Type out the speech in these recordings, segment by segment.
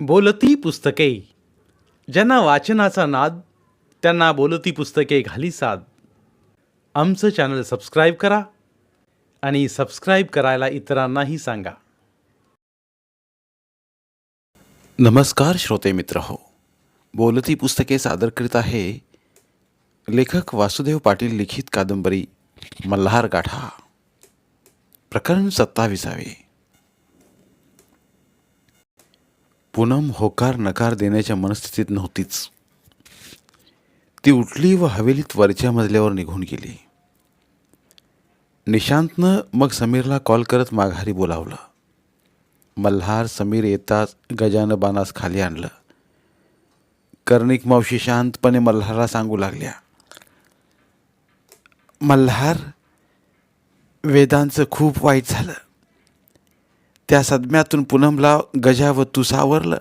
बोलती पुस्तके. ज्यांना वाचनाचा नाद त्यांना बोलती पुस्तके घाली साद. आमचं चॅनल सबस्क्राईब करा आणि सबस्क्राईब करायला इतरांनाही सांगा. नमस्कार श्रोते मित्र हो. बोलती पुस्तके सादर करीत आहे लेखक वासुदेव पाटील लिखित कादंबरी मल्हार गाठा प्रकरण सत्ताविसावे. पूनम होकार नकार देण्याच्या मनस्थितीत नव्हतीच. ती उठली व हवेलीत वरच्या मजल्यावर निघून गेली. निशांतनं मग समीरला कॉल करत माघारी बोलावलं. मल्हार समीर येताच गजानं बानास खाली आणलं. कर्णिक मावशी शांतपणे मल्हारला सांगू लागल्या. मल्हार वेदांचं खूप वाईट झालं. त्या सदम्यातून पूनमला गजा व तू सावरलं.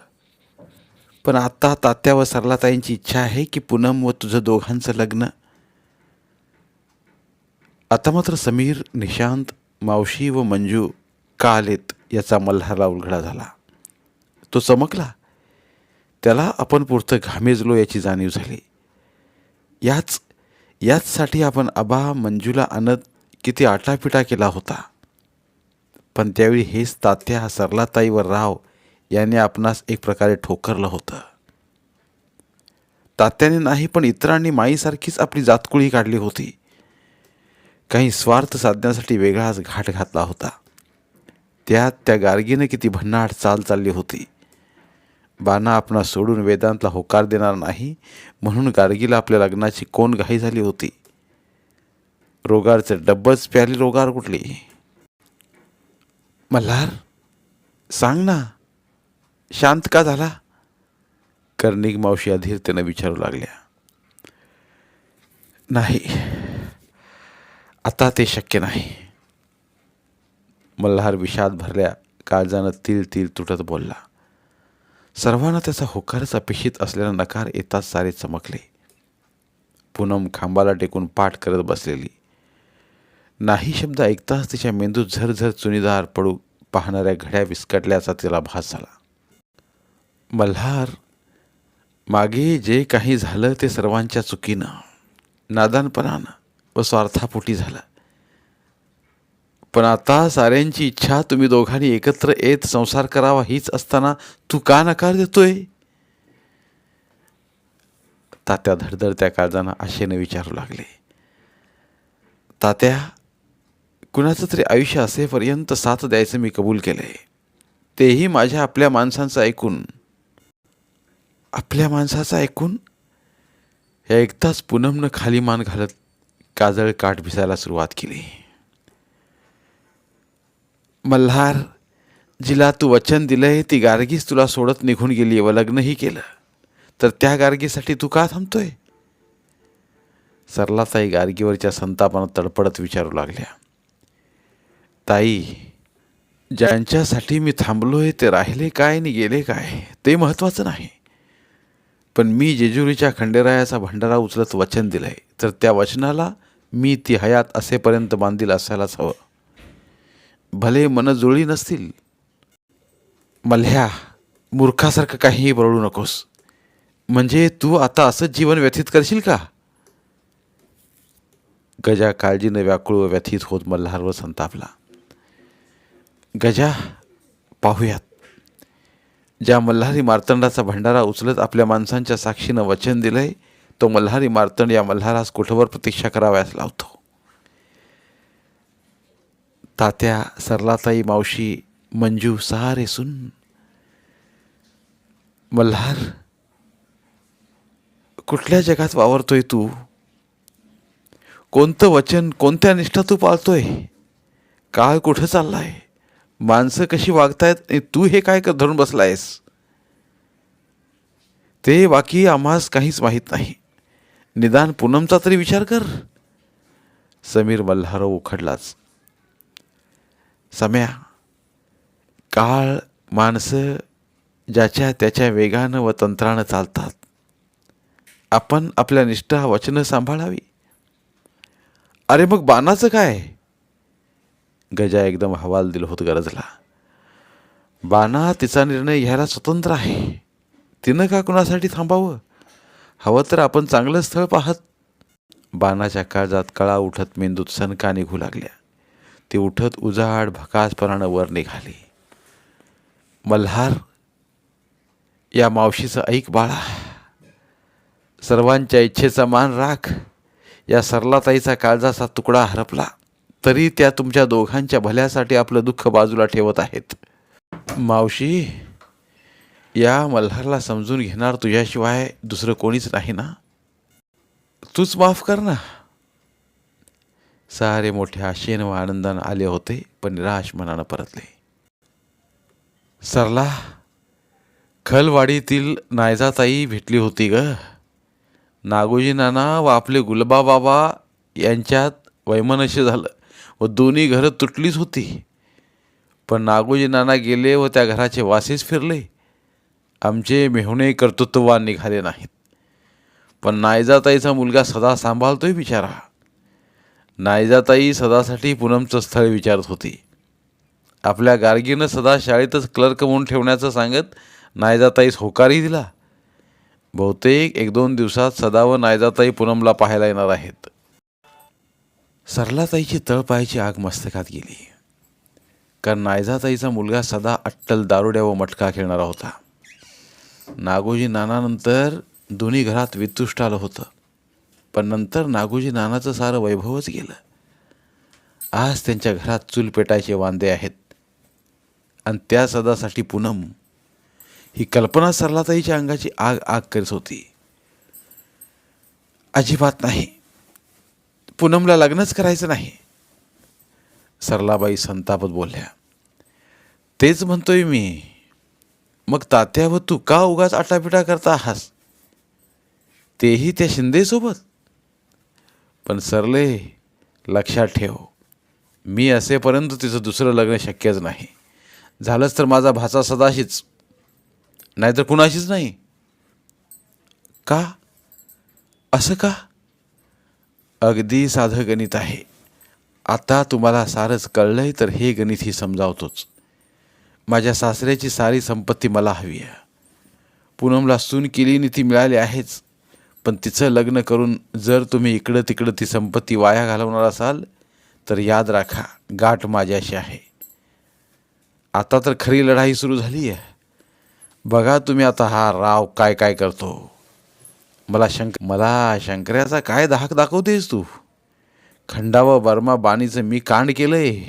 पण आत्ता तात्या व सरलाताईंची इच्छा आहे की पूनम व तुझं दोघांचं लग्न. आता मात्र समीर निशांत मावशी व मंजू का आलेत याचा मल्हारला उलगडा झाला. तो चमकला. त्याला आपण पुरतं घामेजलो याची जाणीव झाली. याच याचसाठी आपण आबा मंजूला आणत किती आटापिटा केला होता. पण त्यावेळी हेच तात्या सरलाताई व राव याने आपणास एक प्रकारे ठोकरलं होतं. तात्याने नाही पण इतरांनी माईसारखीच आपली जातकुळी काढली होती. काही स्वार्थ साधण्यासाठी वेगळाच घाट घातला होता. त्यात त्या गार्गीनं किती भन्नाट चाल चालली होती. बाना आपणा सोडून वेदांतला होकार देणार नाही म्हणून गार्गीला आपल्या लग्नाची कोण घाई झाली होती? रोगारचं डब्बच प्याली रोगार कुठली? मल्हार सांग ना शांत का झाला? कर्णिक मावशी अधीरतेनं विचारू लागल्या. नाही आता ते शक्य नाही. मल्हार विषाद भरल्या काळजानं तिल तिल तुटत बोलला. सर्वांना त्याचा होकारच अपेक्षित असलेला नकार येताच सारे चमकले. पूनम खांबाला टेकून पाठ करत बसलेली. नाही शब्द ऐकताच तिच्या मेंदूत झरझर चुनीदार पडू पाहणाऱ्या घड्या विस्कटल्याचा तिला भास झाला. मल्हार मागे जे काही झालं ते सर्वांच्या चुकीनं नादानपणानं व स्वार्थापोटी झालं. पण आता साऱ्यांची इच्छा तुम्ही दोघांनी एकत्र येत संसार करावा हीच असताना तू का नकार देतोय? तात्या धडधडत्या काळजानं आशेने विचारू लागले. तात्या कुणाचं तरी आयुष्य असेपर्यंत साथ द्यायचं मी कबूल केलं आहे तेही माझ्या आपल्या माणसांचं ऐकून. आपल्या माणसाचं ऐकून? हे एकदाच पुनमनं खाली मान घालत काजळ काठ भिसायला सुरुवात केली. मल्हार जिला तू वचन दिलंय ती गार्गीच तुला सोडत निघून गेली व लग्नही केलं. तर त्या गार्गीसाठी तू का थांबतोय? सरलाताई गार्गीवरच्या संतापानं तडपडत विचारू लागल्या. ताई ज्यांच्यासाठी मी थांबलो आहे ते राहिले काय आणि गेले काय ते महत्त्वाचं नाही. पण मी जेजुरीच्या खंडेरायाचा भंडारा उचलत वचन दिलं आहे तर त्या वचनाला मी ती हयात असेपर्यंत बांधील असायलाच हवं. भले मन जुळली नसतील मल्ह्या मूर्खासारखं काहीही बरळू नकोस. म्हणजे तू आता असंच जीवन व्यथित करशील का? गजा काळजीनं व्याकुळ व्यथित होत मल्हारवर संतापला. गजा पाहूयात. ज्या मल्हारी मार्तंडाचा भंडारा उचलत आपल्या माणसांच्या साक्षीनं वचन दिलंय तो मल्हारी मार्तंड या मल्हारास कुठवर प्रतीक्षा करावयास लावतो? तात्या सरलाताई मावशी मंजू सारे सुन. मल्हार कुठल्या जगात वावरतोय तू? कोणतं वचन कोणत्या निष्ठा तू पाळतोय? काळ कुठं चाललाय? माणसं कशी वागतायत? आणि तू हे काय धरून धरून आहेस ते बाकी आम्हास काहीच माहीत नाही. निदान पूनमचा तरी विचार कर. समीर मल्हारव उखडलाच. सम्या काळ माणसं ज्याच्या त्याच्या वेगानं व तंत्रानं चालतात. आपण आपल्या निष्ठा वचनं सांभाळावी. अरे मग बाणाचं काय? गजा एकदम हवाल दिल होत गरजला. बाना तिचा निर्णय घ्यायला स्वतंत्र आहे. तिनं का कुणासाठी थांबावं? हवं तर आपण चांगलं स्थळ पाहत. बाणाच्या काळजात कळा उठत मेंदूत सणका निघू लागल्या. ती उठत उजाड भकासपणानं वर निघाली. मल्हार या मावशीचं ऐक बाळा. सर्वांच्या इच्छेचा मान राख. या सरलाताईचा काळजाचा तुकडा हरपला. तरी त्या तुमच्या दोघांच्या भल्यासाठी आपलं दुःख बाजूला ठेवत आहेत. मावशी या मल्हारला समजून घेणार तुझ्याशिवाय दुसरं कोणीच नाही ना? तूच माफ कर ना. सारे मोठ्या आशेनं व आनंदानं आले होते पण निराश मनानं परतले. सरला खलवाडीतील नायजाताई भेटली होती ग. नागोजी नाना व आपले गुलबाबाबा यांच्यात वैमनस्य झालं. व दोन्ही घरं तुटलीच होती. पण नागोजी नाना गेले व त्या घराचे वासेच फिरले. आमचे मेहुणे कर्तृत्ववान निघाले नाहीत. पण नायजाताईचा मुलगा सदा सांभाळतोय बिचारा. नायजाताई सदासाठी पूनमचं स्थळ विचारत होती. आपल्या गार्गीनं सदा शाळेतच क्लर्क म्हणून ठेवण्याचं सांगत नायजाताईस होकारही दिला. बहुतेक एक दोन दिवसात सदा व नायजाताई पूनमला पाहायला येणार आहेत. सरलाताईची तळपायाची आग मस्तकात गेली. कारण नायजाताईचा मुलगा सदा अट्टल दारुड्या व मटका खेळणारा होता. नागोजी नानानंतर दोन्ही घरात वितुष्ट आलं होतं. पण नंतर नागोजी नानाचं सारं वैभवच गेलं. आज त्यांच्या घरात चूल पेटायचे वांदे आहेत. आणि त्या सदासाठी पूनम ही कल्पना सरलाताईच्या अंगाची आग आग करीत होती. अजिबात नाही. पूनमला लग्नच करायचं नाही. सरलाबाई संतापत बोलल्या तेच म्हणतोय मी. मग तात्या व तू का उगाच आटापिटा करता आहास? तेही त्या शिंदेसोबत पण सरले लक्षात ठेव. मी असेपर्यंत तिचं दुसरं लग्न शक्यच नाही. झालंच तर माझा भाचा सदाशीच. नाहीतर कुणाशीच नाही. का? असं का? अगदी साधं गणित आहे. आता तुम्हाला सारंच कळलंय तर हे गणित ही समजावतोच. माझ्या सासऱ्याची सारी संपत्ती मला हवी आहे. पूनमला सून केली ती मिळाली आहेच. पण तिचं लग्न करून जर तुम्ही इकडं तिकडं ती संपत्ती वाया घालवणार असाल तर याद राखा गाठ माझ्याशी आहे. आता तर खरी लढाई सुरू झाली आहे बघा तुम्ही आता हा राव काय काय करतो. मला शंक मला शंकऱ्याचा काय धाक दाखवतेस तू? खंडावा बर्मा बाणीचं मी कांड केलंय.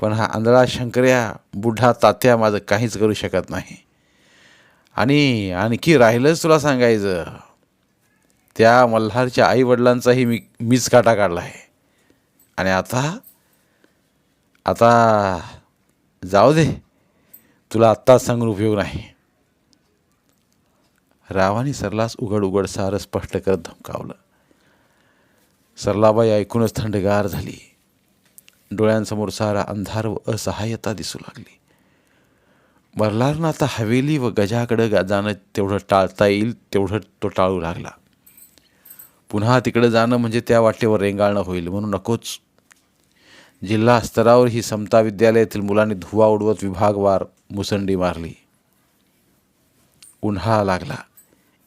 पण हा आंधळा शंकर्या बुढा तात्या माझं काहीच करू शकत नाही. आणि आणखी राहिलंच तुला सांगायचं. त्या मल्हारच्या आईवडिलांचाही मी मीच काटा काढला आहे. आणि आता आता जाऊ दे. तुला आत्ताच सांगून उपयोग नाही. रावाने सरलास उघड उघड सारं स्पष्ट करत धमकावलं. सरलाबाई ऐकूनच थंडगार झाली. डोळ्यांसमोर सारा अंधार व असहाय्यता दिसू लागली. मल्हारनं आता हवेली व गजाकडं जाणं तेवढं टाळता येईल तेवढं तो टाळू लागला. पुन्हा तिकडं जाणं म्हणजे त्या वाटेवर रेंगाळणं होईल म्हणून नकोच. जिल्हा स्तरावर ही समता विद्यालयातील मुलांनी धुवा उडवत विभागवार मुसंडी मारली. उन्हाळा लागला.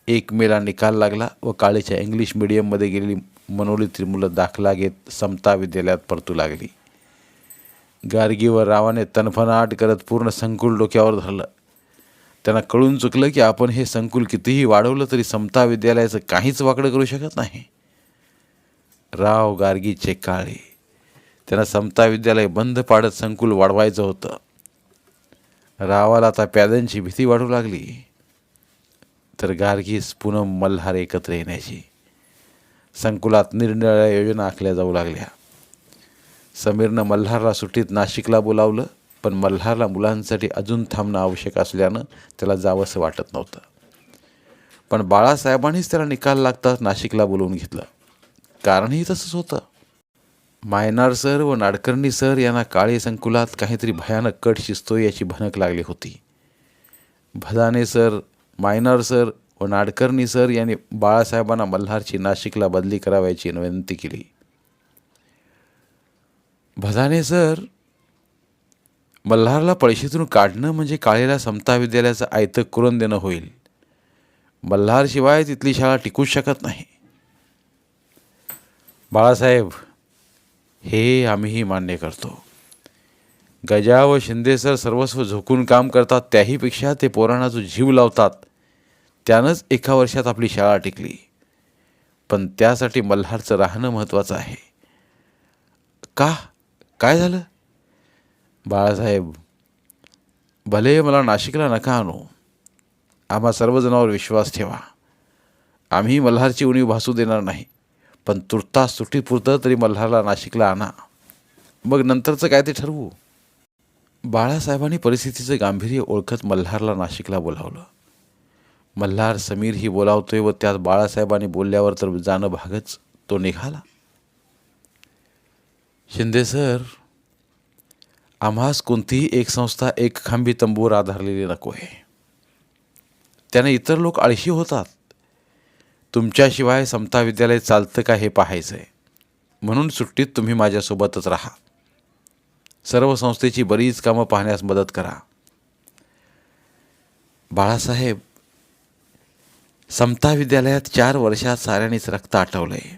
एक मेला निकाल लागला व काळेच्या इंग्लिश मिडियममध्ये गेलेली मनोलीतील मुलं दाखला घेत समता विद्यालयात परतू लागली. गार्गीवर व रावाने तनफनाट करत पूर्ण संकुल डोक्यावर धरलं. त्यांना कळून चुकलं की आपण हे संकुल कितीही वाढवलं तरी समता विद्यालयाचं काहीच वाकडं करू शकत नाही. राव गार्गीचे काळे. त्यांना समता विद्यालय बंद पाडत संकुल वाढवायचं होतं. रावाला आता प्याद्यांची भीती वाढू लागली. तर गार्गीस पूनम मल्हार एकत्र येण्याची. संकुलात निरनिराळ्या योजना आखल्या जाऊ लागल्या. समीरनं मल्हारला सुट्टीत नाशिकला बोलावलं पण मल्हारला मुलांसाठी अजून थांबणं आवश्यक असल्यानं त्याला जावंसं वाटत नव्हतं. पण बाळासाहेबांनीच त्याला निकाल लागताच नाशिकला बोलवून घेतलं. कारणही तसंच होतं. मायनार सर व नाडकर्णी सर यांना काळे संकुलात काहीतरी भयानक कट शिजतोय याची भनक लागली होती. भदाने सर मायनार सर व नाडकर्णी सर यांनी बाळासाहेबांना मल्हारची नाशिकला बदली करावयाची विनंती केली. भदाने सर मल्हारला पळशीतून काढणं म्हणजे काळेला समता विद्यालयाचं आयतं करून देणं होईल. मल्हारशिवाय तिथली शाळा टिकूच शकत नाही. बाळासाहेब हे आम्हीही मान्य करतो. गजा व शिंदे सर सर्वस्व झोकून काम करतात त्याहीपेक्षा ते पोरांना जो जीव लावतात त्यानंच एका वर्षात आपली शाळा टिकली. पण त्यासाठी मल्हारचं राहणं महत्त्वाचं आहे. का? काय झालं? बाळासाहेब भले मला नाशिकला नका आणू. आम्हा सर्वजणांवर विश्वास ठेवा. आम्ही मल्हारची उणीव भासू देणार नाही. पण तुर्तास सुट्टीपुरतं तरी मल्हारला नाशिकला आणा. मग नंतरचं काय ते ठरवू? बाळासाहेबांनी परिस्थितीचं गांभीर्य ओळखत मल्हारला नाशिकला बोलावलं. मल्हार समीर ही बोलावतोय व त्यात बाळासाहेबांनी बोलल्यावर तर जाणं भागच तो निघाला. शिंदे सर आम्हास कोणतीही एक संस्था एक खांबी तंबूवर आधारलेली नको आहे. त्याने इतर लोक आळशी होतात. तुमच्याशिवाय समता विद्यालय चालतं का हे पाहायचं आहे म्हणून सुट्टीत तुम्ही माझ्यासोबतच राहा. सर्व संस्थेची बरीच कामं पाहण्यास मदत करा. बाळासाहेब समता विद्यालयात चार वर्षात साऱ्यांनीच रक्त आटवलंय.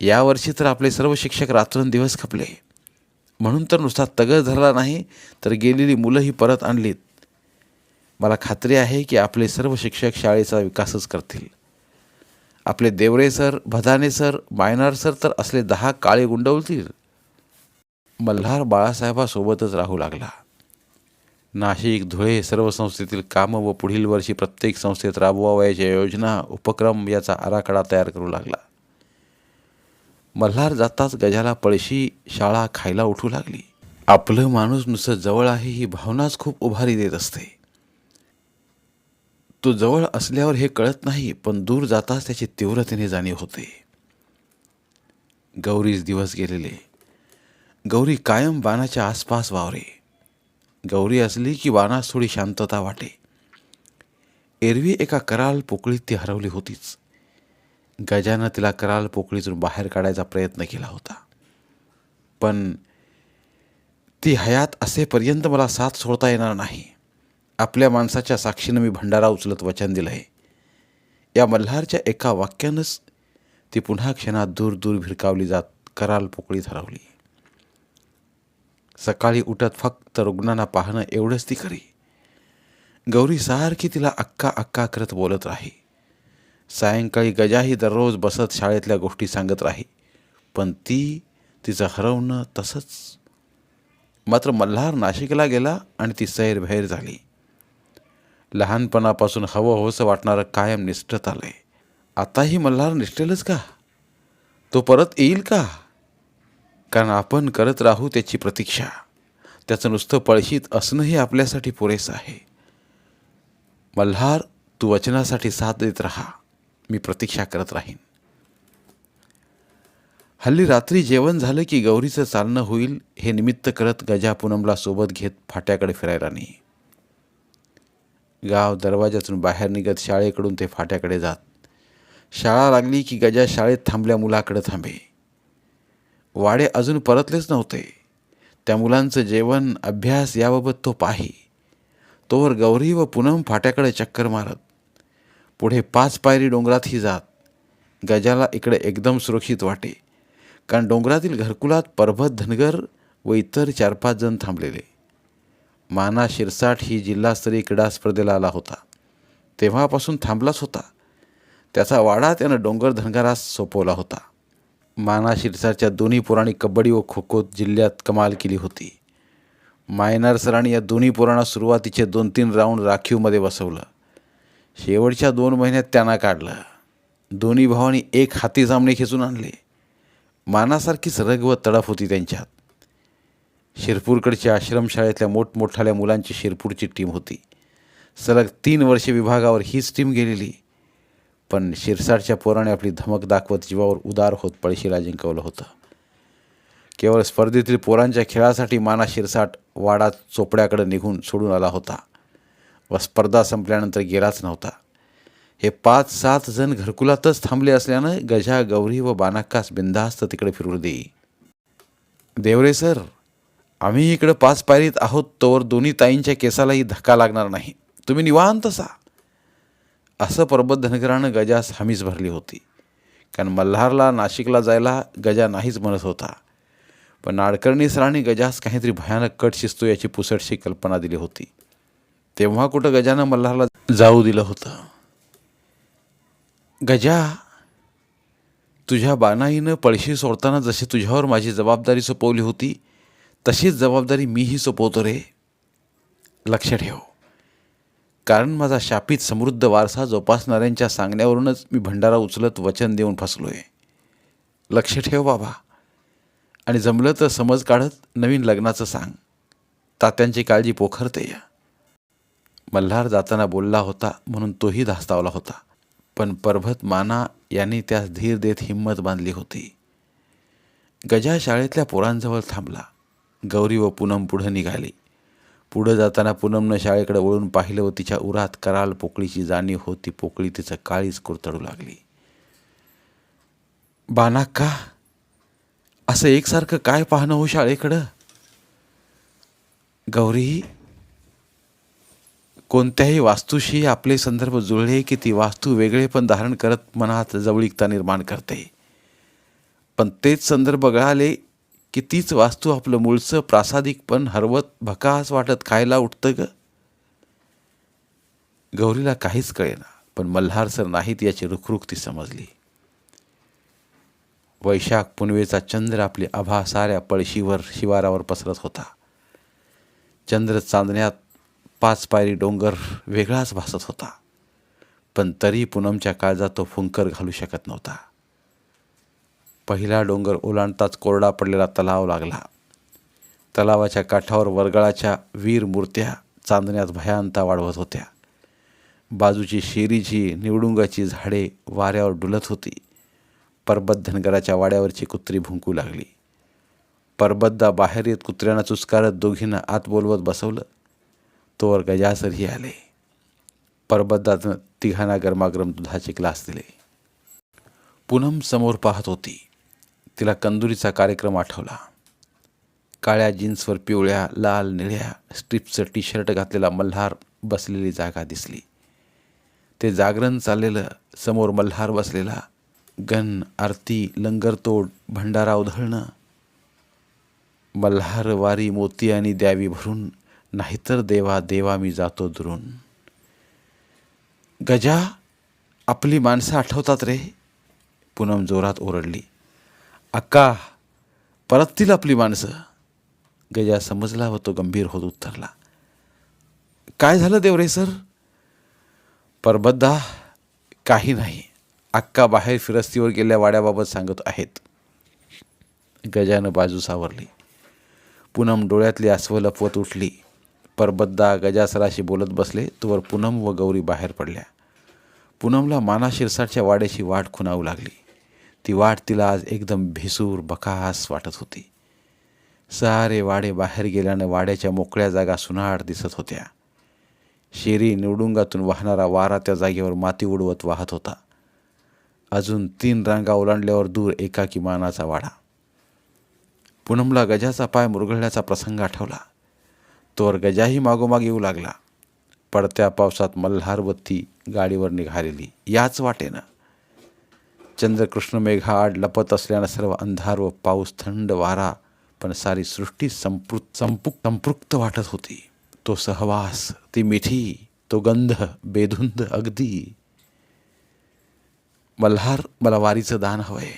यावर्षी तर आपले सर्व शिक्षक रात्रंदिवस खपले. म्हणून तर नुसता तगर धरला नाही तर गेलेली मुलंही परत आणलीत. मला खात्री आहे की आपले सर्व शिक्षक शाळेचा विकासच करतील. आपले Devare sir Bhadane sir Mainar sir तर असले दहा काळे गुंडवतील मल्हार बाळासाहेबासोबतच राहू लागला. नाशिक धुळे सर्व संस्थेतील कामं व पुढील वर्षी प्रत्येक संस्थेत राबवावयाच्या योजना उपक्रम याचा आराखडा तयार करू लागला. मल्हार जाताच गजाला पळशी शाळा खायला उठू लागली. आपलं माणूस नुसतं जवळ आहे ही भावनाच खूप उभारी देत असते. तो जवळ असल्यावर हे कळत नाही पण दूर जाताच त्याची तीव्रतेने जाणीव होते. गौरीच दिवस गेलेले. गौरी कायम बाणाच्या आसपास वावरे. गौरी असली की बाणास थोडी शांतता वाटे. एरवी एका कराल पोकळीत ती हरवली होतीच. गजानं तिला कराल पोकळीतून बाहेर काढायचा प्रयत्न केला होता. पण ती हयात असेपर्यंत मला साथ सोडता येणार नाही. आपल्या माणसाच्या साक्षीनं मी भंडारा उचलत वचन दिलं आहे या मल्हारच्या एका वाक्यानंच ती पुन्हा क्षणात दूर दूर भिरकावली जात कराल पोकळीत हरवली. सकाळी उठत फक्त रुग्णांना पाहणं एवढंच ती करी गौरी सारखी तिला अक्का अक्का करत बोलत राही. सायंकाळी गजाही दररोज बसत शाळेतल्या गोष्टी सांगत राही. पण ती तिचं हरवणं तसंच. मात्र मल्हार नाशिकला गेला आणि ती सैरभैर झाली. लहानपणापासून हवं हवंसं वाटणारं कायम निष्ठत आलंय आताही मल्हार निष्ठेलच का? तो परत येईल का? कारण आपण करत राहू त्याची प्रतीक्षा. त्याचं नुसतं पळशीत असणंही आपल्यासाठी पुरेसं आहे. मल्हार तू वचनासाठी साथ देत राहा. मी प्रतीक्षा करत राहीन. हल्ली रात्री जेवण झालं की गौरीचं चालणं होईल हे निमित्त करत गजा पूनमला सोबत घेत फाट्याकडे फिरायला नाही गाव दरवाजातून बाहेर निघत शाळेकडून ते फाट्याकडे जात. शाळा लागली की गजा शाळेत थांबल्या मुलाकडे थांबे. वाडे अजून परतलेच नव्हते. त्या मुलांचं जेवण अभ्यास याबाबत तो पाही. तोवर गौरी व पूनम फाट्याकडे चक्कर मारत. पुढे पाच पायरी डोंगरातही जात. गजाला इकडे एकदम सुरक्षित वाटे. कारण डोंगरातील घरकुलात परभत धनगर व इतर चार पाच जण थांबलेले. माना शिरसाट ही जिल्हास्तरीय क्रीडा स्पर्धेला आला होता. तेव्हापासून थांबलाच होता. त्याचा वाडा त्यानं डोंगर धनगरास सोपवला होता. माना शिरसाच्या दोन्ही पुराणी कबड्डी व खो खो जिल्ह्यात कमाल केली होती. मायनार सरांनी या दोन्ही पुराणात सुरुवातीचे दोन तीन राऊंड राखीवमध्ये बसवलं. शेवटच्या दोन महिन्यात त्यांना काढलं. दोन्ही भावांनी एक हाती सामने खेचून आणले. मानासारखीच रग व तडफ होती त्यांच्यात. शिरपूरकडच्या आश्रमशाळेतल्या मोठमोठाल्या मुलांची शिरपूरची टीम होती. सलग तीन वर्षे विभागावर हीच टीम गेलेली. पण शिरसाटच्या पोराने आपली धमक दाखवत जीवावर उदार होत पळशीला जिंकवलं होतं. केवळ स्पर्धेतील पोरांच्या खेळासाठी माना शिरसाट वाडा चोपड्याकडे निघून सोडून आला होता व स्पर्धा संपल्यानंतर गेलाच नव्हता. हे पाच सात जण घरकुलातच थांबले असल्यानं गजा गौरी व बानाक्कास बिंदास्त तिकडे फिरू देई देवरे सर आम्ही इकडं पाच पायरीत आहोत तोवर दोन्ही ताईंच्या केसालाही धक्का लागणार नाही. तुम्ही निवांत सा. असं परबत धनगरानं गजास हमीच भरली होती. कारण मल्हारला नाशिकला जायला गजा नाहीच म्हणत होता. पण नाडकर्णी सरांनी गजास काहीतरी भयानक कट शिजतो याची पुसटशी कल्पना दिली होती. तेव्हा कुठं गजानं मल्हारला जाऊ दिलं होतं? गजा तुझ्या बानाईनं पळशी सोडताना जशी तुझ्यावर माझी जबाबदारी सोपवली होती तशीच जबाबदारी मीही सोपवतो रे. लक्ष ठेव. कारण माझा शापित समृद्ध वारसा जोपासणाऱ्यांच्या सांगण्यावरूनच मी भंडारा उचलत वचन देऊन फसलो आहे लक्ष ठेव बाबा. आणि जमलं तर समज काढत नवीन लग्नाचं सांग. तात्यांची काळजी पोखरते. या मल्हार जाताना बोलला होता म्हणून तोही धास्तावला होता. पण परभत माना यांनी त्यास धीर देत हिंमत बांधली होती. गजा शाळेतल्या पोरांजवळ थांबला. गौरी व पूनम पुढं निघाली. पुढं जाताना पूनमनं शाळेकडे वळून पाहिलं व तिच्या उरात कराल पोकळीची जाणीव होती. पोकळी तिचं काळीच कुरतडू लागली. बाना का असं एकसारखं काय पाहणं हो शाळेकडं? गौरी कोणत्याही वास्तूशी आपले संदर्भ जुळले की ती वास्तू वेगळे पण धारण करत मनात जवळीकता निर्माण करते. पण तेच संदर्भ गळाले की तीच वास्तू आपलं मूळचं प्रासादिक पण हरवत भकास वाटत खायला उठतं ग? गौरीला काहीच कळेना पण मल्हार सर नाहीत याची रुखरुख ती समजली. वैशाख पुनवेचा चंद्र आपली आभा साऱ्या पळशीवर शिवारावर पसरत होता. चंद्र चांदण्यात पाच पायरी डोंगर वेगळाच भासत होता. पण तरी पूनमच्या काळजात तो फुंकर घालू शकत नव्हता. पहिला डोंगर ओलांडताच कोरडा पडलेला तलाव लागला. तलावाच्या काठावर वरगळाच्या वीर मूर्त्या चांदण्यात भयांता वाढवत होत्या. बाजूची शेरीची निवडुंगाची झाडे वाऱ्यावर डुलत होती. परबत धनगराच्या वाड्यावरची कुत्री भुंकू लागली. परबतदा बाहेर येत कुत्र्यांना चुस्कारत दोघींना आत बोलवत बसवलं. तोवर गजासरही आले. परबतदानं तिघांना गरमागरम दुधाचे ग्लास दिले. पूनम समोर पाहत होती. तिला कंदुरीचा कार्यक्रम आठवला. काळ्या जीन्सवर पिवळ्या लाल निळ्या स्ट्रीपचं टी शर्ट घातलेला मल्हार बसलेली जागा दिसली. ते जागरण चाललेलं समोर मल्हार बसलेला गण आरती लंगरतोड भंडारा उधळणं. मल्हार वारी मोती आणि द्यावी भरून नाहीतर देवा देवा मी जातो दुरून. गजा आपली माणसं आठवतात रे. पूनम जोरात ओरडली. अक्का परततील आपली माणसं. गजा समजला व तो गंभीर होत उत्तरला काय झालं देवरे सर? परबद्दा काही नाही. अक्का बाहेर फिरस्तीवर गेल्या वाड्याबाबत सांगत आहेत. गजानं बाजू सावरली. पूनम डोळ्यातली अस्व लपवत उठली. परबद्दा गजासराशी बोलत बसले तोवर पूनम व गौरी बाहेर पडल्या. पूनमला माना शिरसाटच्या वाड्याची वाट खुणावू लागली. ती वाट तिला आज एकदम भिसूर बकास वाटत होती. सारे वाडे बाहेर गेल्यानं वाड्याच्या मोकळ्या जागा सुनाट दिसत होत्या. शेरी निवडुंगातून वाहणारा वारा त्या जागेवर माती उडवत वाहत होता. अजून तीन रांगा ओलांडल्यावर दूर एकाकी मानाचा वाडा. पूनमला गजाचा पाय मुरगळल्याचा प्रसंग आठवला. तोवर गजाही मागोमाग येऊ लागला. पडत्या पावसात मल्हारवत्ती गाडीवर निघालेली. याच वाटेनं चंद्रकृष्ण मेघाड लपत असल्यानं सर्व अंधार व पाऊस थंड वारा पण सारी सृष्टी संपृत संपुक संपृक्त वाटत होती. तो सहवास ती मिठी तो गंध बेधुंद अगदी. मल्हार मला वारीचं दान हवंय.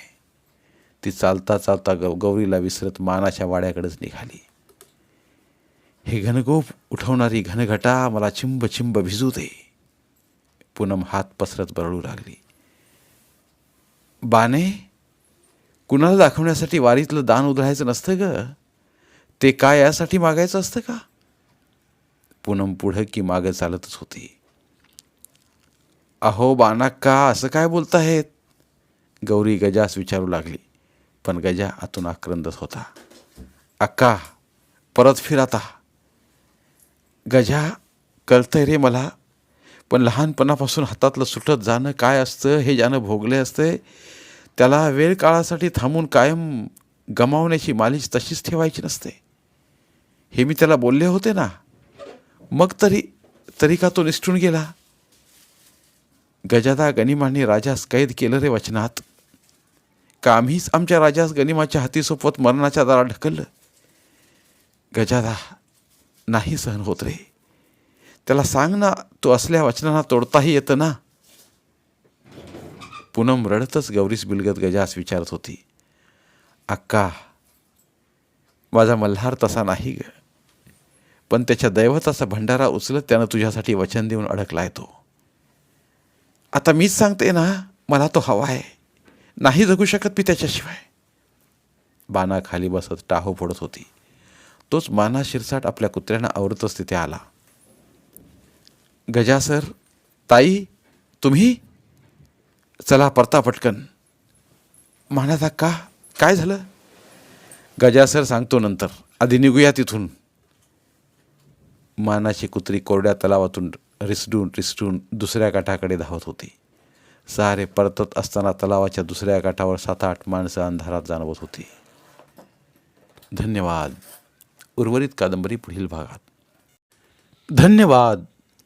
ती चालता चालता गौ गौरीला विसरत मानाच्या वाड्याकडेच निघाली. हे घनगोप उठवणारी घनघटा मला चिंब चिंब भिजू दे. पूनम हात पसरत बरळू लागली. बाने कुणाला दाखवण्यासाठी वारीतलं दान उधळायचं नसतं ग? ते काय यासाठी मागायचं असतं का? पूनम पुढं की मागं चालतच होती. अहो बाना का असं काय बोलताहेत? गौरी गजास विचारू लागली पण गजा आतून आक्रंदत होता. अक्का परत फिर आता. गजा कळतंय रे मला पण लहानपणापासून हातातलं सुटत जाणं काय असतं हे ज्यानं भोगले असते त्याला वेळ काळासाठी थांबून कायम गमावण्याची मालिश तशीच ठेवायची नसते. हे मी त्याला बोलले होते ना. मग तरी तरी का तो निष्ठून गेला? गजादा गनिमाने राजास कैद केलं रे वचनात. का आम्हीच आमच्या राजास गनिमाच्या हाती सोपवत मरणाच्या दारात ढकललं? गजादा नाही सहन होत रे. त्याला सांग ना तो असल्या वचनांना तोडताही येतं ना. पूनम रडतच गौरीस बिलगत गजास विचारत होती. अक्का माझा मल्हार तसा नाही ग. पण त्याच्या दैवताचा भंडारा उचलत त्यानं तुझ्यासाठी वचन देऊन अडकलाय तो. आता मीच सांगते ना मला तो हवा आहे. नाही जगू शकत मी त्याच्याशिवाय. बाना खाली बसत टाहो फोडत होती. तोच माना शिरसाट आपल्या कुत्र्यांना आवरतच तिथे आला. गजा सर ताई तुम्ही? चला परता पटकन. मानाचा का? काय झालं? गजा सर सांगतो नंतर. आधी निघूया तिथून. मानाची कुत्री कोरड्या तलावातून रिसडून रिसडून दुसऱ्या काठाकडे धावत होती. सारे परतत असताना तलावाच्या दुसऱ्या काठावर सात आठ माणसं अंधारात जाणवत होती. धन्यवाद. उर्वरित कादंबरी पुढील भागात. धन्यवाद.